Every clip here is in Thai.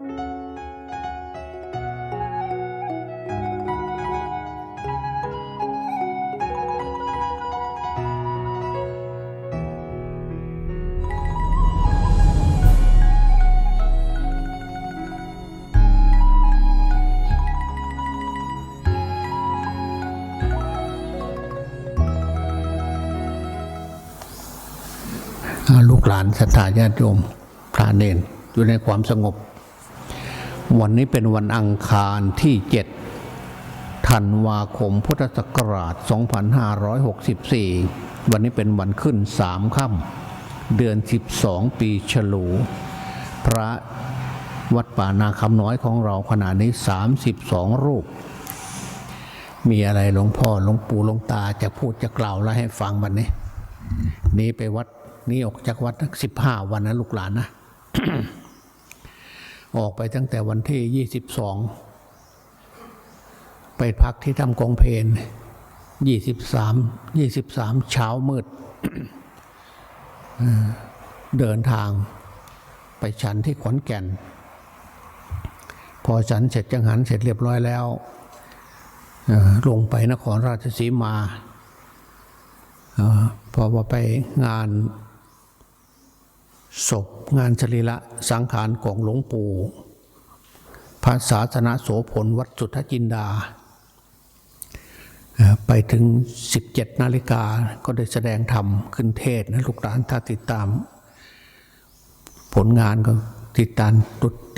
ลูกหลานศรัทธาญาติโยมพระเนนอยู่ในความสงบ วันนี้เป็นวันอังคารที่เจ็ดธันวาคมพุทธศักราช 2564 วันนี้เป็นวันขึ้นสามค่ำเดือน 12 ปีฉลู พระวัดป่านาคำน้อยของเราขณะนี้ 32 รูป มีอะไรหลวงพ่อหลวงปู่หลวงตาจะพูดจะกล่าวแล้วให้ฟังวันนี้นี่ไปวัดนี่ออกจากวัดสิบห้าวันนะลูกหลานนะ ออกไปตั้งแต่วันที่ยี่สิบสองไปพักที่ทำกองเพนยี่สิบสามยี่สิบสามเช้ามืด เดินทาง ไปฉันที่ขอนแก่น พอฉันเสร็จจังหันเสร็จเรียบร้อยแล้ว ลงไปนครราชสีมาอาพอว่าไปงาน ศพงานชลีละสังขารของหลวงปู่พระศาสนาโสพลวัดสุทธจินดา ไปถึง 17 นาฬิกาก็ได้แสดงธรรมขึ้นเทศน์นะลูกหลานถ้าติดตาม ผลงานก็ติดตาม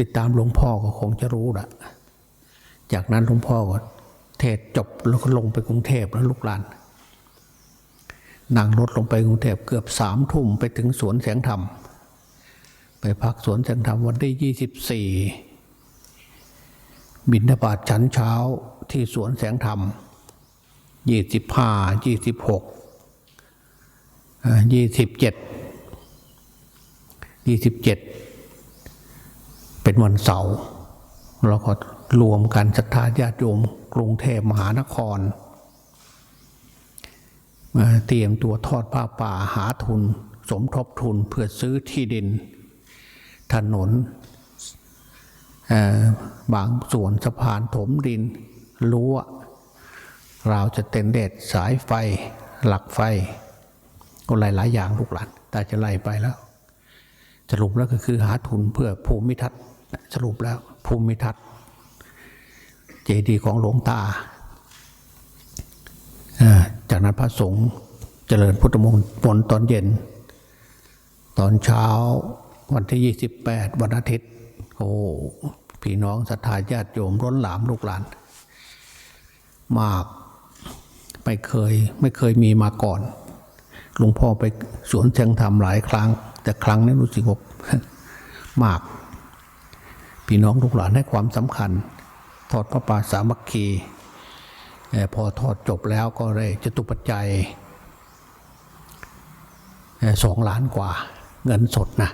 ติดตามหลวงพ่อก็คงจะรู้ละจากนั้นหลวงพ่อก็เทศจบแล้วก็ลงไปกรุงเทพแล้วลูกหลานนั่งรถลงไปกรุงเทพเกือบสามทุ่มไปถึงสวนแสงธรรม ไปพักสวนแสงธรรมวันที่ยี่สิบสี่บินทบาทชั้นเช้าที่สวนแสงธรรมยี่สิบห้ายี่สิบหกยี่สิบเจ็ดยี่สิบเจ็ดเป็นวันเสาร์แล้วก็รวมกันศรัทธาญาติโยมกรุงเทพมหานครมาเตรียมตัวทอดผ้าป่าหาทุน สมทบทุนเพื่อซื้อที่ดิน ถนนบางส่วนสะพานถมดินรั้วราวจะเต็นเด็ดสายไฟ หลักไฟก็หลาย ๆ อย่างลูกหลานแต่จะไล่ไปแล้ว สรุปแล้วก็คือหาทุนเพื่อภูมิทัศน์สรุปแล้วภูมิทัศน์เจดีย์ของหลวงตาอ่าจากนั้นพระสงฆ์เจริญพุทธมนต์ตอนเย็น ตอนเช้า วันที่ 28 วันอาทิตย์ โอ้พี่น้องศรัทธาญาติโยมร้นหลามลูกหลาน มากไม่เคยไม่เคยมีมาก่อนหลวงพ่อไปสวนเชียงธรรมหลายครั้ง แต่ครั้งนี้รู้สึกว่ามาก พี่น้องลูกหลานให้ความสำคัญ ทอดพระป่าสามัคคีเอ่พอทอดจบแล้วก็ได้จะตุปัจจัยสองล้านกว่าเงินสดนะ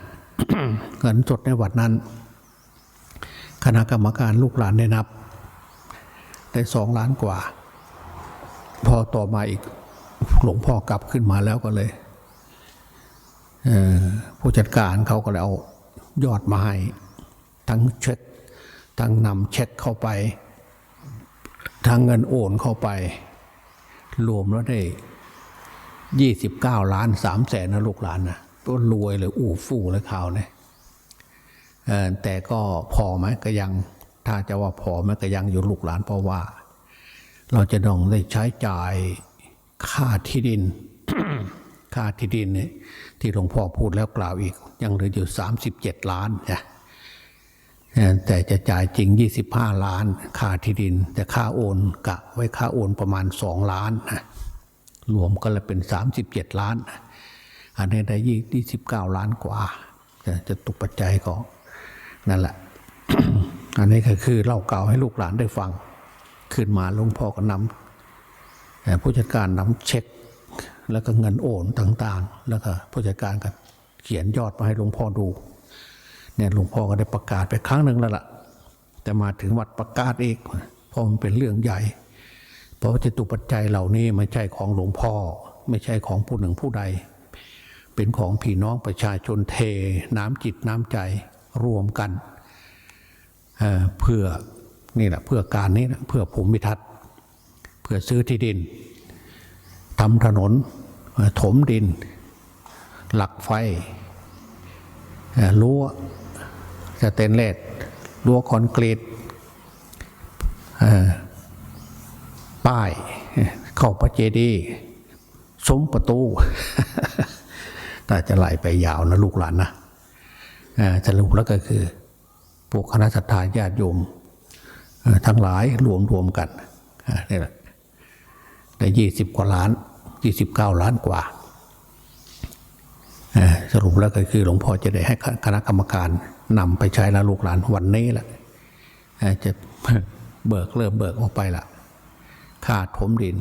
เงินสดในวัดนั้น คณะกรรมการลูกหลานได้นับ ได้สองล้านกว่า พอต่อมาอีกหลวงพ่อกลับขึ้นมาแล้วก็เลยเผู้จัดการเขาก็เลยเอายอดมาให้ ทั้งเช็คทั้งนำเช็คเข้าไปทางเงินโอนเข้าไป รวมแล้วได้ยี่สิบเก้าล้านสามแสนนะลูกหลานนะ รวยเลยอู้ฟู่เลยข่าวเนี่ยแต่ก็พอไหมก็ยังถ้าจะว่าพอไหมก็ยังอยู่ลูกหลานเพราะว่า เราจะต้องได้ใช้จ่ายค่าที่ดิน ค่าที่ดินเนี่ยที่หลวงพ่อพูดแล้วกล่าวอีก ยังเหลืออยู่สามสิบเจ็ดล้านนะแต่จะจ่ายจริง 25 ล้าน ค่าที่ดิน แต่ค่าโอนกะไว้ค่าโอนประมาณ 2 ล้านนะรวมก็เลยเป็น 37 ล้าน อันนี้ได้29ล้านกว่า จะจะตกปัจจัยก็นั่นแหละ อันนี้ก็คือเล่าเก่าให้ลูกหลานได้ฟัง ขึ้นมาหลวงพ่อก็นำผู้จัดการนำเช็ค แล้วก็เงินโอนต่างๆ แล้วก็ผู้จัดการก็เขียนยอดมาให้หลวงพ่อดูเนี่ยหลวงพ่อก็ได้ประกาศไปครั้งหนึ่งแล้วล่ะ แต่มาถึงวัดประกาศอีกเพราะมันเป็นเรื่องใหญ่ เพราะว่าจตุปัจจัยเหล่านี้ไม่ใช่ของหลวงพ่อ ไม่ใช่ของผู้หนึ่งผู้ใด เป็นของพี่น้องประชาชนเทน้ำจิตน้ำใจรวมกันเเพื่อนี่แหละเพื่อการนี้นะเพื่อภูมิทัศน์ เพื่อซื้อที่ดินทำถนนถมดิน หลักไฟเอ่อรั้วสเตนเลสรั้วคอนกรีตป้าย เข้าพระเจดีย์ซุ้มประตู แต่จะไหลไปยาวนะลูกหลานนะสรุปแล้วก็คือพวกคณะสัตยาญาติโยมทั้งหลายรวมรวมกันนี่แหละได้ยี่สิบกว่าล้านยี่สิบเก้าล้านกว่า สรุปแล้วก็คือหลวงพ่อจะได้ให้คณะกรรมการนำไปใช้แล้วลูกหลานวันนี้แหละจะเบิกเริ่มเบิกออกไปละค่าถมดิน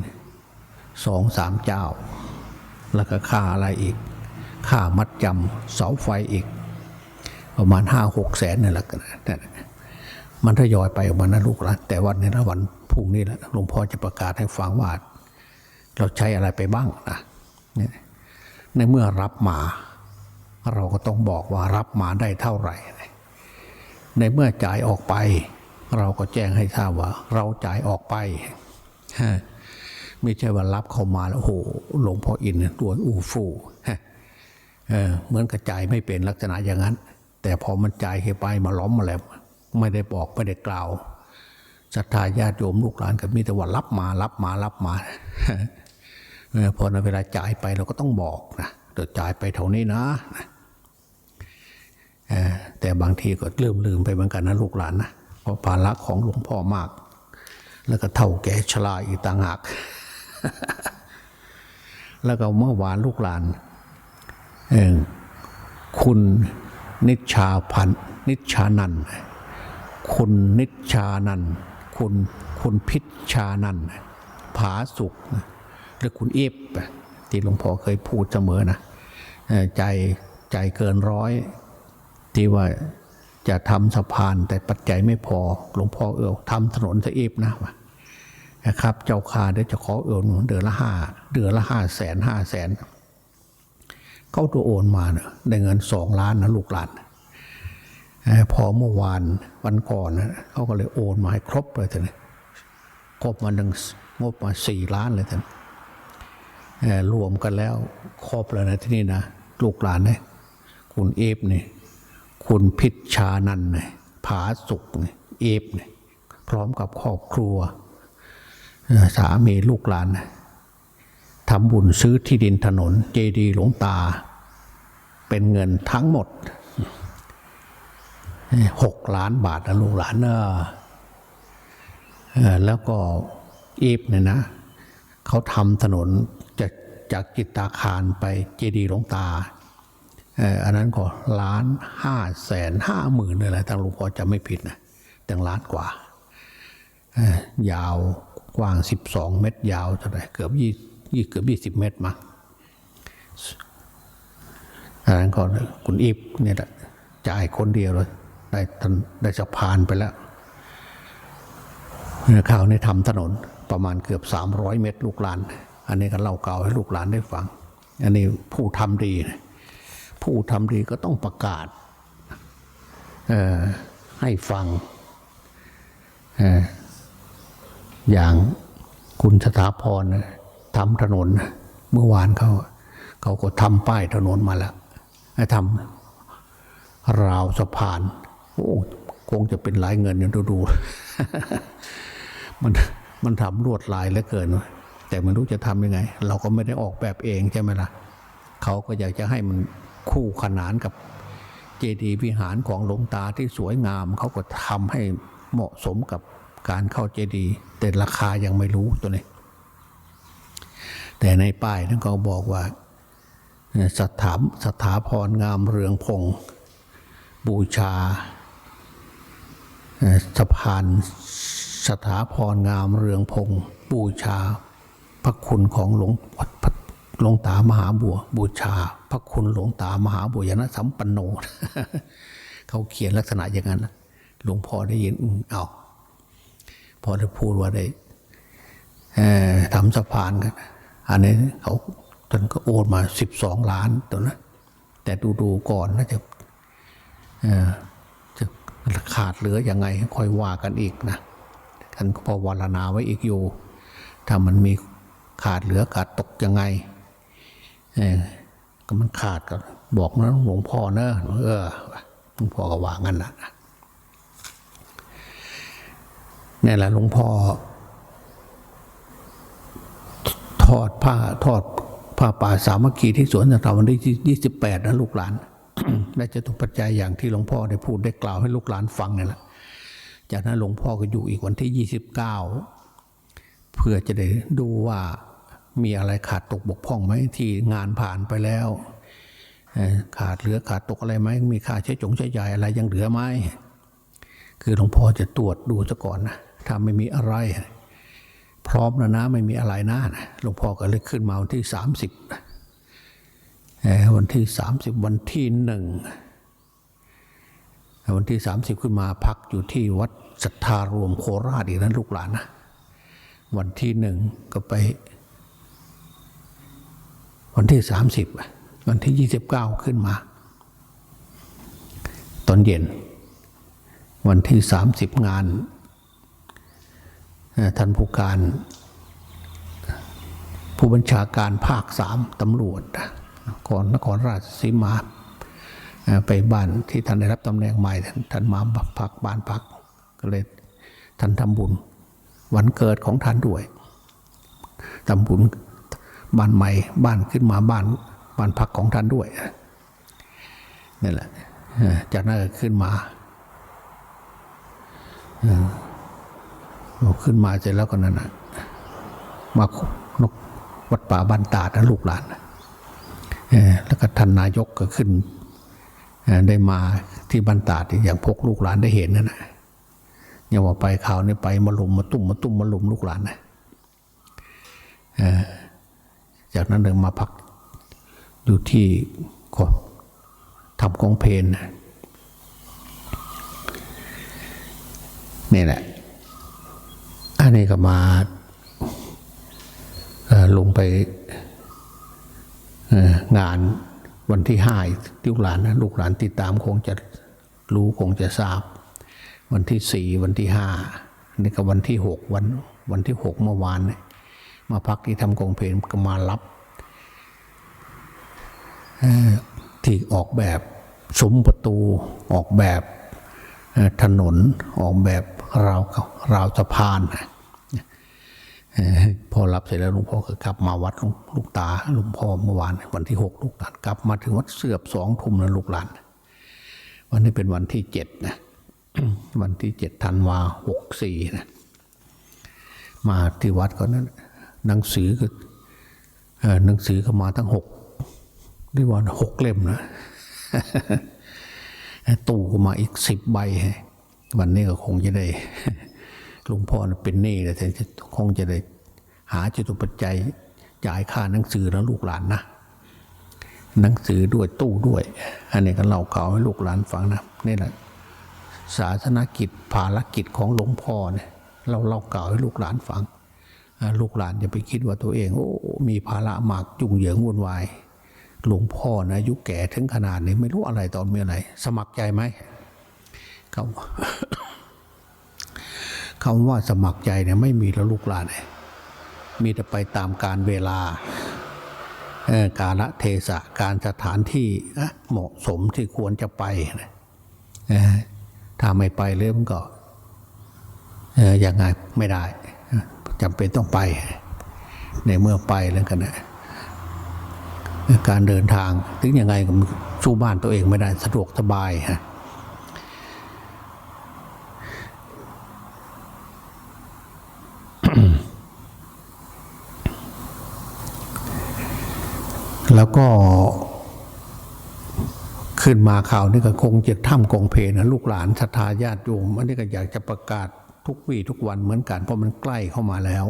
สองสามเจ้า แล้วก็ค่าอะไรอีก ค่ามัดจำเสาไฟอีก ประมาณห้าหกแสนนี่แหละกันมันทยอยไปออกมานะลูกหลานแต่วันนี้นะวันพรุ่งนี้แหละหลวงพ่อจะประกาศให้ฟังว่า เราใช้อะไรไปบ้างนะในเมื่อรับมา เราก็ต้องบอกว่ารับมาได้เท่าไหร่ ในเมื่อจ่ายออกไป เราก็แจ้งให้ทราบว่า เราจ่ายออกไปไม่ใช่ว่ารับเข้ามาแล้วโอ้โหหลวงพ่ออินเนี่ยตัวอูฟูฮะ เหมือนกระจายไม่เป็นลักษณะอย่างนั้น แต่พอมันจ่ายเข้าไปมาล้อมมาแล้วไม่ได้บอกไม่ได้กล่าวศรัทธาญาติโยมลูกหลานก็มีแต่ว่ารับมารับมารับมาพอในเวลาจ่ายไปเราก็ต้องบอกนะเดี๋ยวจ่ายไปเท่านี้นะแต่บางทีก็ลืมลืมไปเหมือนกันนะลูกหลานนะเพราะภาระของหลวงพ่อมาก แล้วก็เท่าแก่ชราอีกต่างหากแล้วก็เมื่อวานลูกหลาน คุณนิชาพันนิชานันคุณนิชานันคุณคุณพิชานันผาสุขหรือคุณเอฟที่หลวงพ่อเคยพูดเสมอนะใจใจเกินร้อยที่ว่าจะทำสะพานแต่ปัจจัยไม่พอหลวงพ่อเออทำถนนจะเอฟนะว่ะนะครับ เจ้าคาเดี๋ยวจะขอเออหนุนเดือนละห้าเดือนละห้าแสนห้าแสน เขาตัวโอนมาเนี่ยได้เงินสองล้านนะลูกหลานอพอเมื่อวานวันก่อนนะเขาก็เลยโอนมาให้ครบเลยทีนี้ครบมาหนึ่งงบมาสี่ล้านเลยทีนี้เอ่อรวมกันแล้วครบแล้วนะที่นี่นะลูกหลานเนี่ยคุณเอฟเนี่ยคุณพิชชานันท์เนี่ยผาสุกเนี่ยเอฟเนี่ยพร้อมกับครอบครัวสามีลูกหลานนะ ทำบุญซื้อที่ดินถนน เจดีหลวงตา เป็นเงินทั้งหมดหกล้านบาทนะลูกหลานเนอะแล้วก็อีฟเนี่ยนะเขาทำถนนจากจากจิตตาคารไปเจดีหลวงตาอันนั้นก็ล้านห้าแสนห้าหมื่นเลยแหละทางหลวงพ่อจะไม่ผิดนะแต่งล้านกว่ายาวกว้าง 12 เมตรยาวเท่าไหร่เกือบ ยี่เกือบยี่สิบเมตรมาอันนั้นก็คุณอีฟเนี่ยแหละจ่ายคนเดียวเลยได้ทันได้สะพานไปแล้วข่าวนี้ทำถนนประมาณเกือบ 300 เมตรลูกหลาน อันนี้ก็เล่าเก่าให้ลูกหลานได้ฟัง อันนี้ผู้ทำดี ผู้ทำดีก็ต้องประกาศให้ฟังอย่างคุณสถาพรนะ ทำถนน เมื่อวานเขาเขาก็ทำป้ายถนนมาแล้วให้ทำราวสะพาน โอ้คงจะเป็นหลายเงินอย่างดูดูมันมันทำลวดลายเหลือเกินเว้ยแต่ไม่รู้จะทำยังไง เราก็ไม่ได้ออกแบบเองใช่ไหมล่ะเขาก็อยากจะให้มันคู่ขนานกับเจดีย์วิหารของหลวงตาที่สวยงาม เขาก็ทำให้เหมาะสมกับการเข้าเจดีย์แต่ราคายังไม่รู้ตัวนี้ แต่ในป้ายนั้นก็บอกว่าสถาสถาพรงามเรืองพงศ์บูชาสะพานสถาพรงามเรืองพงศ์บูชา พระคุณของหลวงหลวงตามหาบัว บูชา พระคุณหลวงตามหาบัวยนะสัมปันโน เขาเขียนลักษณะอย่างนั้นหลวงพ่อได้ยินอืมเอาพอได้พูดว่าได้ทำสะพานกัน อันนี้เขาตอนก็โอนมาสิบสองล้านตัวนะแต่ดูดูๆก่อนน่าจะจะขาดเหลือยังไงค่อยว่ากันอีกนะท่านก็พอวารณาไว้อีกอยู่ ถ้ามันมีขาดเหลือขาดตกยังไงเออก็มันขาดก็บอกนะหลวงพ่อเนอะเออหลวงพ่อก็ว่างั้นนะนี่แหละหลวงพ่อ ทอดผ้าทอดผ้าป่าสามัคคีที่สวนสัตว์วันที่ยี่สิบแปดนะลูกหลานและจะตุปัจจัยอย่างที่หลวงพ่อได้พูดได้กล่าวให้ลูกหลานฟังนี่แหละจากนั้นหลวงพ่อก็อยู่อีกวันที่ยี่สิบเก้าเพื่อจะได้ดูว่ามีอะไรขาดตกบกพร่องไหมที่งานผ่านไปแล้ว ขาดเหลือขาดตกอะไรไหมมีค่าใช้จงใช้จ่ายอะไรยังเหลือไหมคือหลวงพ่อจะตรวจดูซะก่อนนะถ้าไม่มีอะไร พร้อมแล้วนะไม่มีอะไรนะนะหลวงพ่อก็เลยขึ้นมาวันที่สามสิบวันที่สามสิบวันที่หนึ่งวันที่สามสิบขึ้นมาพักอยู่ที่วัดศรัทธารวมโคราชอีกนั้นลูกหลานนะวันที่หนึ่งก็ไป วันที่สามสิบวันที่ยี่สิบเก้าขึ้นมา ตอนเย็น วันที่สามสิบงาน ท่านผู้การ ผู้บัญชาการภาคสามตำรวจก่อนนครราชสีมา ไปบ้านที่ท่านได้รับตำแหน่งใหม่ ท่านมาพักบ้านพักก็เลยท่านทำบุญ วันเกิดของท่านด้วยทำบุญบ้านใหม่บ้านขึ้นมาบ้านบ้านพักของท่านด้วยนี่แหละจากนั้นขึ้นมา ขึ้นมาเสร็จแล้วก็นั่นนะมานกวัดป่าบ้านตาดนะลูกหลานนะแล้วก็ท่านนายกก็ขึ้นได้มาที่บ้านตาดอย่างพกลูกหลานได้เห็นนั่นนะอย่าว่าไปข่าวนี่ไปมาลุมมาตุ้มมาตุ้มมาลุมลูกหลานนะจากนั้นเดินมาพักอยู่ที่ก็ทำกองเพลนนี่แหละ อันนี้ก็มาลงไปงานวันที่ห้าลูกหลานนะลูกหลานติดตามคงจะรู้คงจะทราบ วันที่สี่วันที่ห้านี่ก็วันที่หกวันวันที่หกเมื่อวานเนี่ยมาพักที่ทำกองเพลงก็มารับที่ออกแบบซุ้มประตูออกแบบถนนออกแบบราวราวสะพานนะ พอรับเสร็จแล้วหลวงพ่อก็กลับมาวัดลูกตาหลวงพ่อเมื่อวานวันที่หกลูกหลานกลับมาถึงวัดเสือบสองทุ่มแล้วลูกหลาน วันนี้เป็นวันที่เจ็ดนะวันที่เจ็ดธันวาหกสี่นะมาที่วัดก็นั้นหนังสือก็หนังสือก็มาทั้งหกเรียกว่าหกเล่มนะตู้ก็มาอีกสิบใบ วันนี้ก็คงจะได้ หลวงพ่อเป็นหนี้แต่คงจะได้หาจตุปัจจัยจ่ายค่าหนังสือแล้วลูกหลานนะหนังสือด้วยตู้ด้วย อันนี้ก็เล่าข่าให้ลูกหลานฟังนะนี่แหละศาสนกิจภารกิจของหลวงพ่อเนี่ยเราเล่าเก่าให้ลูกหลานฟัง ลูกหลานอย่าไปคิดว่าตัวเอง โอ้มีภาระมากจุงเหยิงวุ่นวายหลวงพ่อนะอายุแก่ถึงขนาดนี้ไม่รู้อะไรตอนเมื่อไหร่สมัครใจไหมเขา คำว่าสมัครใจเนี่ยไม่มีแล้วลูกหลานเนี่ยมีแต่ไปตามการเวลากาลเทศะการสถานที่เหมาะสมที่ควรจะไปนะถ้าไม่ไปเลยมันก็เอ่อยังไงไม่ได้จำเป็นต้องไป ในเมื่อไปแล้วกันนะการเดินทางถึงยังไงก็สู้บ้านตัวเองไม่ได้สะดวกสบายฮะ แล้วก็ขึ้นมาข่าวนี่ก็คงจะท่ำกองเพลนะลูกหลานศรัทธาญาติโยมอันนี้ก็อยากจะประกาศทุกวี่ทุกวันเหมือนกัน เพราะมันใกล้เข้ามาแล้ว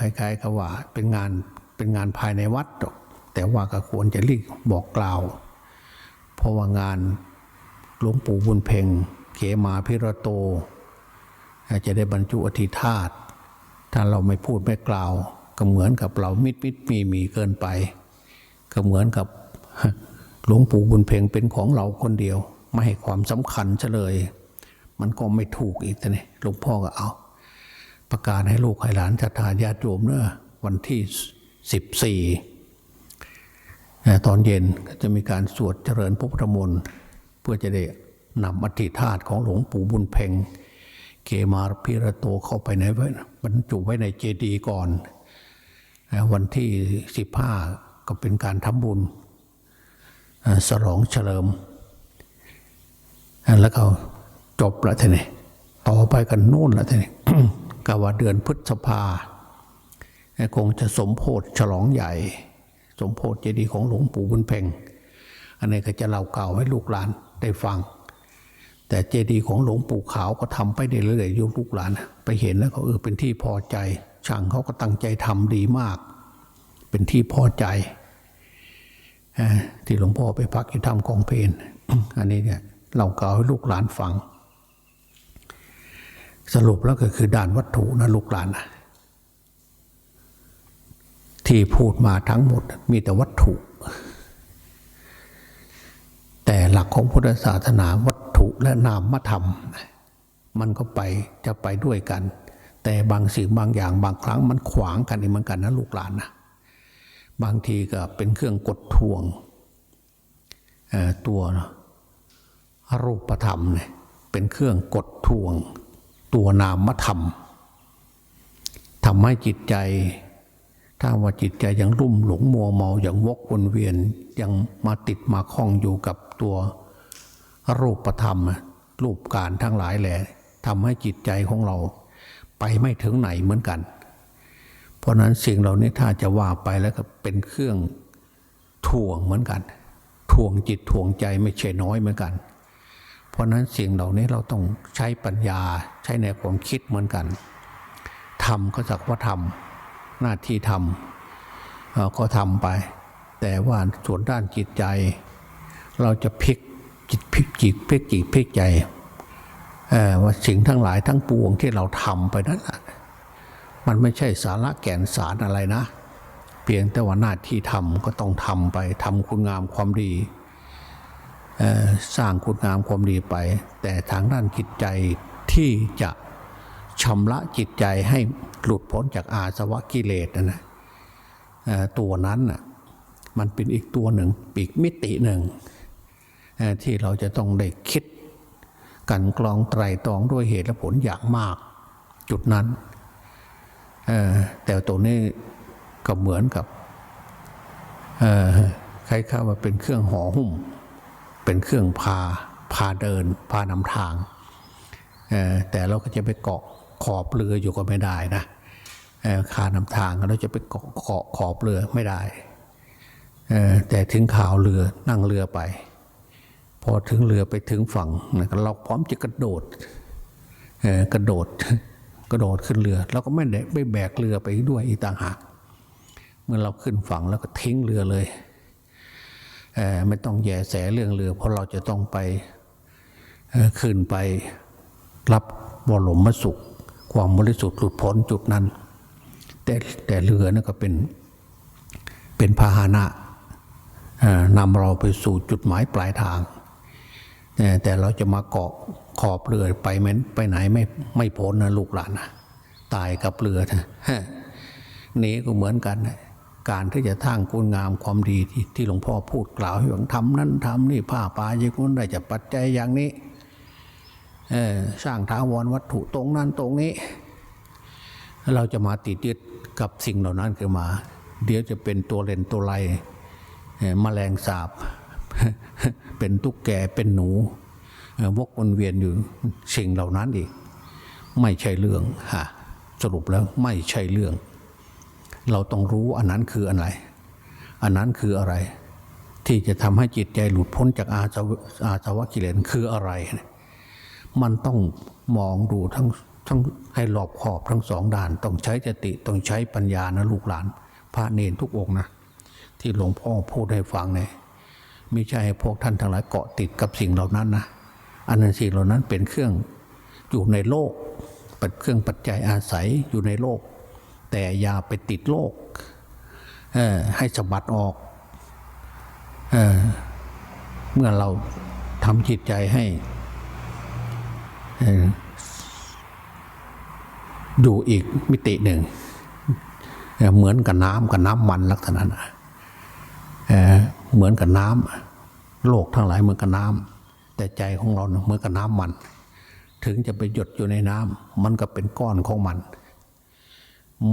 คล้ายๆกับว่าเป็นงานเป็นงานภายในวัด แต่ว่าก็ควรจะรีบบอกกล่าว เพราะว่างานหลวงปู่บุญเพ็งเขมาพิระโต จะได้บรรจุอธิธาตถ้าเราไม่พูดไม่กล่าว ก็เหมือนกับเรามิดมิดมีมีเกินไป ก็เหมือนกับหลวงปู่บุญเพ็งเป็นของเราคนเดียว ไม่ให้ความสำคัญเฉลย มันก็ไม่ถูกอีกแต่นี่หลวงพ่อก็เอา ประกาศให้ลูกให้หลานศรัทธาญาติโยมเนอะวันที่สิบสี่ตอนเย็นก็จะมีการสวดเจริญพระพุทธมนต์เพื่อจะได้นำอธิธาตุของหลวงปู่บุญเพ็งเกมาพิระโตเข้าไปในบรรจุไว้ในเจดีย์ก่อน วันที่สิบห้าก็เป็นการทำบุญเอ่อฉลองเฉลิม แล้วก็จบล้วทีนี้ต่อไปกันนู่นล้วทีนี้กว่าเดือนพฤษภาคงจะสมโพธิฉลองใหญ่ สมโพธิเจดีย์ของหลวงปู่บุญเพ่งอันนี้ก็จะเล่าเก่าให้ลูกหลานได้ฟัง แต่เจดีย์ของหลวงปู่ขาวก็ทำไปเรื่อยๆยุคลูกหลาน ไปเห็นแล้วก็เออเป็นที่พอใจ ช่างเขาก็ตั้งใจทำดีมาก เป็นที่พอใจ ที่หลวงพ่อไปพักที่ถ้ำกองเพนอันนี้เนี่ยเราเก่าให้ลูกหลานฟัง สรุปแล้วก็คือด้านวัตถุนะลูกหลานนะที่พูดมาทั้งหมดมีแต่วัตถุ แต่หลักของพุทธศาสนาวัตถุและนามธรรม มันก็ไปจะไปด้วยกัน แต่บางสิ่งบางอย่างบางครั้งมันขวางกันเองเหมือนกันนะลูกหลานนะบางทีก็เป็นเครื่องกดทวงตัวรูปธรรมเนี่ยเป็นเครื่องกดทวง ตัวนามธรรมทำให้จิตใจ ถ้าว่าจิตใจยังรุ่มหลงมัวเมาอย่างวกวนเวียนยังมาติดมาคล้องอยู่กับตัวรูปธรรม รูปการทั้งหลายแหละทำให้จิตใจของเรา ไปไม่ถึงไหนเหมือนกัน เพราะนั้นสิ่งเหล่านี้ถ้าจะว่าไปแล้วก็เป็นเครื่องถ่วงเหมือนกัน ถ่วงจิตถ่วงใจไม่ใช่น้อยเหมือนกัน เพราะนั้นสิ่งเหล่านี้เราต้องใช้ปัญญาใช้ในความคิดเหมือนกันทำก็สักว่าทำหน้าที่ทำเอ่อก็ทำไป แต่ว่าส่วนด้านจิตใจ เราจะพลิกจิตพลิกจิตพลิกจิตพลิกใจ ว่าสิ่งทั้งหลายทั้งปวงที่เราทำไปนั้นมันไม่ใช่สาระแก่นสารอะไรนะ เพียงแต่ว่าหน้าที่ทำก็ต้องทำไปทำคุณงามความดีสร้างคุณงามความดีไป แต่ทางด้านจิตใจที่จะชำระจิตใจให้หลุดพ้นจากอาสวะกิเลสนะตัวนั้นมันเป็นอีกตัวหนึ่งอีกมิติหนึ่งที่เราจะต้องได้คิด กันกรองไตรตรองด้วยเหตุและผลอย่างมาก จุดนั้น แต่ตัวนี้ก็เหมือนกับเอ่อคล้ายๆว่าเป็นเครื่องห่อหุ้ม เป็นเครื่องพาพาเดิน พานำทาง แต่เราก็จะไปเกาะขอบเรืออยู่ก็ไม่ได้นะคานำทางเราจะไปเกาะขอบเรือไม่ได้แต่ถึงข่าวเรือนั่งเรือไป พอถึงเรือไปถึงฝั่งนะเราพร้อมจะกระโดดกระโดดกระโดดขึ้นเรือเราก็ไม่ได้ไม่แบกเรือไปด้วยอีกต่างหาก เมื่อเราขึ้นฝั่งแล้วก็ทิ้งเรือเลยเไม่ต้องแย่แสเรื่องเรือ เพราะเราจะต้องไปขึ้นไปรับบรมสุข ความบริสุทธิ์หลุดพ้นจุดนั้น แต่แต่เรือนั่นก็เป็นเป็นพาหนะนำเราไปสู่จุดหมายปลายทาง แต่เราจะมาเกาะขอบเรือไปไหมไปไหนไม่ไม่พ้นนะลูกหลานนะตายกับเรือนะนี้ก็เหมือนกันนะการที่จะทั้งคุณงามความดีที่ที่หลวงพ่อพูดกล่าวให้หวังทำนั้นทำนี่ผ้าป่าอย่างนู้นได้จะปัจจัยอย่างนี้สร้างท้าวรวัตถุตรงนั้นตรงนี้ เราจะมาติดยึดกับสิ่งเหล่านั้นขึ้นมา เดี๋ยวจะเป็นตัวเลนตัวไล่แมลงสาบ เป็นตุ๊กแกเป็นหนูวกวนเวียนอยู่สิ่งเหล่านั้นอีก ไม่ใช่เรื่องฮะสรุปแล้วไม่ใช่เรื่อง เราต้องรู้อันนั้นคืออะไร อันนั้นคืออะไร ที่จะทำให้จิตใจหลุดพ้นจากอาสวะอาสวะกิเลสคืออะไร มันต้องมองดูทั้งทั้งให้รอบขอบทั้งสองด้าน ต้องใช้สติต้องใช้ปัญญานะลูกหลาน พระเนนทุกองนะ ที่หลวงพ่อพูดให้ฟังเนี่ย ไม่ใช่ให้พวกท่านทั้งหลายเกาะติดกับสิ่งเหล่านั้นนะอันนั้นสิ่งเหล่านั้นเป็นเครื่องอยู่ในโลกเป็นเครื่องปัจจัยอาศัยอยู่ในโลก แต่อย่าไปติดโลกให้สะบัดออกเอเมื่อเราทำจิตใจให้เอ่ออยู่อีกมิติหนึ่งเเหมือนกับน้ำกับน้ำมันลักษณะนะ เหมือนกับน้ำโลกทั้งหลายเหมือนกับน้ำแต่ใจของเราเนี่ยเหมือนกับน้ำมัน ถึงจะไปหยดอยู่ในน้ำมันก็เป็นก้อนของมัน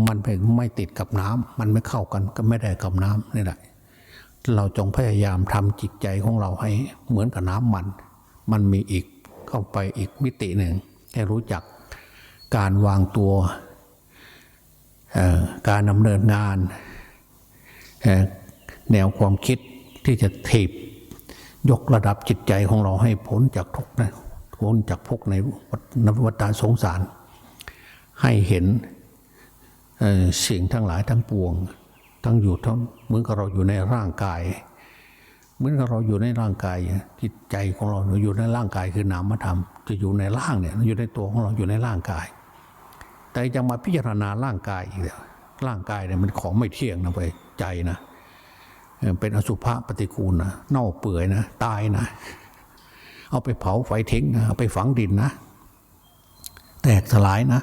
มันไปไม่ติดกับน้ำมันไม่เข้ากันก็ไม่ได้กับน้ำนี่แหละเราจงพยายามทำจิตใจของเราให้เหมือนกับน้ำมัน มันมีอีกเข้าไปอีกมิติหนึ่งให้รู้จักการวางตัวการดำเนินงาน แนวความคิด ที่จะถีบยกระดับจิตใจของเราให้พ้นจากทุกข์นะพ้นจากทุกข์ในวัฏวัฏสงสาร ให้เห็นเสิ่งทั้งหลายทั้งปวง ทั้งอยู่ทั้งเหมือนกับเราอยู่ในร่างกาย เหมือนกับเราอยู่ในร่างกายจิตใจของเราอยู่ในร่างกายคือนามธรรมจะอยู่ในร่างเนี่ยอยู่ในตัวของเราอยู่ในร่างกาย แต่จะมาพิจารณาร่างกายอีกแล้วร่างกายเนี่ยมันของไม่เที่ยงนะไปใจนะ เป็นอสุภะปฏิกูลนะเน่าเปื่อยนะ ตายนะ เอาไปเผาไฟทิ้งนะเอาไปฝังดินนะ แตกสลายนะ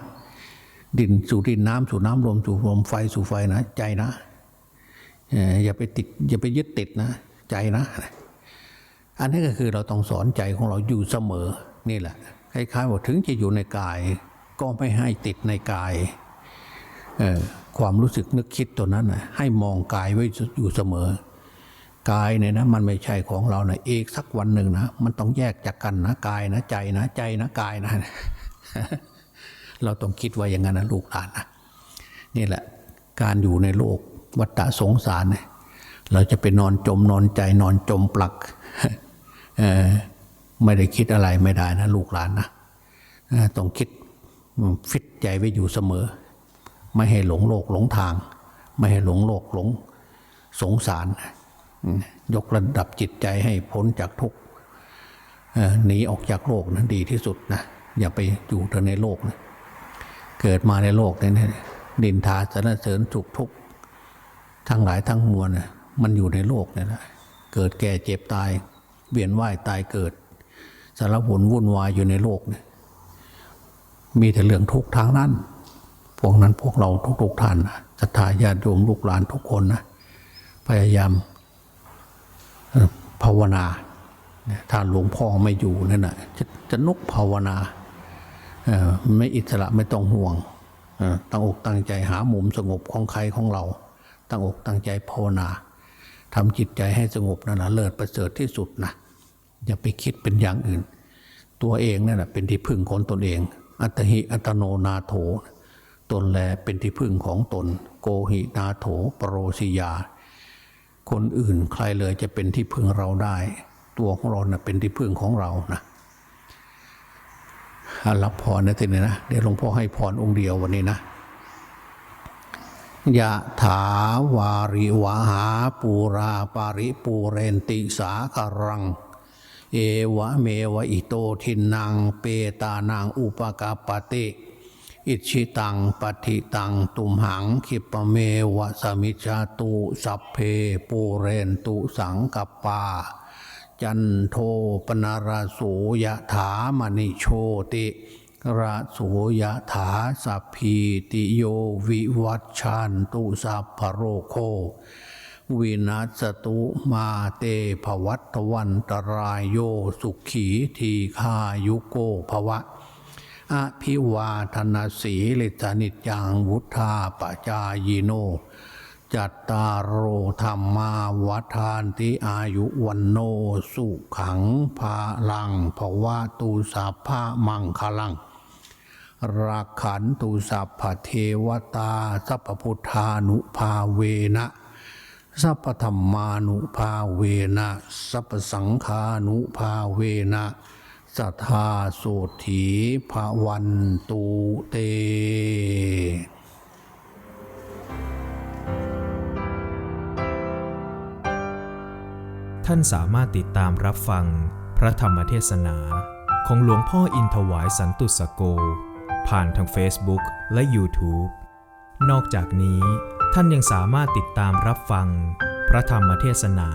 ดินสู่ดินน้ำสู่น้ำลมสู่ลมไฟสู่ไฟนะ ใจนะอย่าไปติดอย่าไปยึดติดนะ ใจนะ อันนี้ก็คือเราต้องสอนใจของเราอยู่เสมอนี่แหละคล้ายๆว่าถึงจะอยู่ในกาย ก็ไม่ให้ติดในกายความรู้สึกนึกคิดตัวนั้นนะให้มองกายไว้อยู่เสมอ กายเนี่ยนะมันไม่ใช่ของเรานะอีกสักวันหนึ่งนะมันต้องแยกจากกันนะกายนะใจนะใจนะกายนะ เราต้องคิดไว้อย่างนั้นนะลูกหลานนะนี่แหละ การอยู่ในโลกวัฏสงสารเนี่ยเราจะไปนอนจมนอนใจนอนจมปลักเออไม่ได้คิดอะไรไม่ได้นะ ลูกหลานนะต้องคิดฟิตใจไว้อยู่เสมอ ไม่ให้หลงโลกหลงทาง ไม่ให้หลงโลกหลงสงสาร ยกระดับจิตใจให้พ้นจากทุกข์หนีออกจากโลกนะดีที่สุดนะอย่าไปอยู่แต่ในโลกนะเกิดมาในโลกเนี่ยดินทาสรรเสริญสุขทุกข์ทั้งหลายทั้งมวลน่ะมันอยู่ในโลกนี่ยนะเกิดแก่เจ็บตายเวียนว่ายตายเกิดสารผลวุ่นวายอยู่ในโลกเนี่ยมีแต่เรื่องทุกข์ทางนั้น พวกนั้นพวกเราทุกๆท่านนะศรัทธาญาติโยมลูกหลานทุกคนนะพยายาม ภาวนาถ้าหลวงพ่อไม่อยู่นั่นนะจะจะนุกภาวนาไม่อิสระไม่ต้องห่วงตั้งอกตั้งใจหาหมุมสงบของใครของเรา ตั้งอกตั้งใจภาวนาทำจิตใจให้สงบนั่นนะเลิศประเสริฐที่สุดนะอย่าไปคิดเป็นอย่างอื่น ตัวเองนั่นแหะเป็นที่พึ่งของตนเอง อัตหิอัตโนนาโถ ตนแลเป็นที่พึ่งของตน โกหินาโถปรโรสิยา คนอื่นใครเลยจะเป็นที่พึ่งเราได้ ตัวของเรานะ่ะเป็นที่พึ่งของเรานะรับพรนะทีนี้นะเดี๋ยวหลวงพ่อให้พรองค์เดียววันนี้นะยะถาวาริวหาปูราปาริปูเรนติสาคารัง เอวะเมวะอิโตทินังเปตานังอุปกาปติ อิชิตังปฏิตังตุมหังคิปเมวะสมิจจาตุสัพเพปูเรนตุสังกปา จันโทปนาราโสยถามณิโชติราโสยถาสัพพีติโยวิวัชชันตุสัพพโรโค วินัสตุมาเตภวัตวันตรายโยสุขีทีคายุโกภวะ อภิวาทนาสีลิตานิจยังวุธาปจายโน จัตตารโอธรรมาวัฏานติอายุวันโนสุขังภาลังภวะตูสัพพะมังคลังรักขันตุสัพพเทวตา สัพพุทธานุภาเวนะสัพธรรมานุภาเวนะสัพสังฆานุภาเวนะ สัทธาโสถีภวันตุเตท่านสามารถติดตามรับฟังพระธรรมเทศนาของหลวงพ่ออินถวายสันตุสโก ผ่านทาง Facebook และ YouTube นอกจากนี้ท่านยังสามารถติดตามรับฟัง พระธรรมเทศนา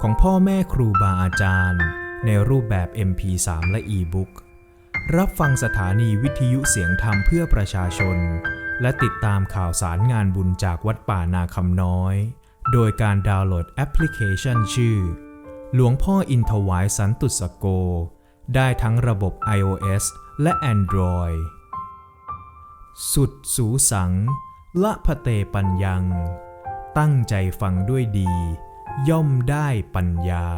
ของพ่อแม่ครูบาอาจารย์ ในรูปแบบ MP3 และ e-book รับฟังสถานีวิทยุเสียงธรรมเพื่อประชาชน และติดตามข่าวสารงานบุญจากวัดป่านาคำน้อย โดยการดาวน์โหลดแอปพลิเคชันชื่อ หลวงพ่ออินทวายสันตุสโก ได้ทั้งระบบ iOS และ Android สุดสูสัง ละพะเตปัญญัง ตั้งใจฟังด้วยดี ย่อมได้ปัญญา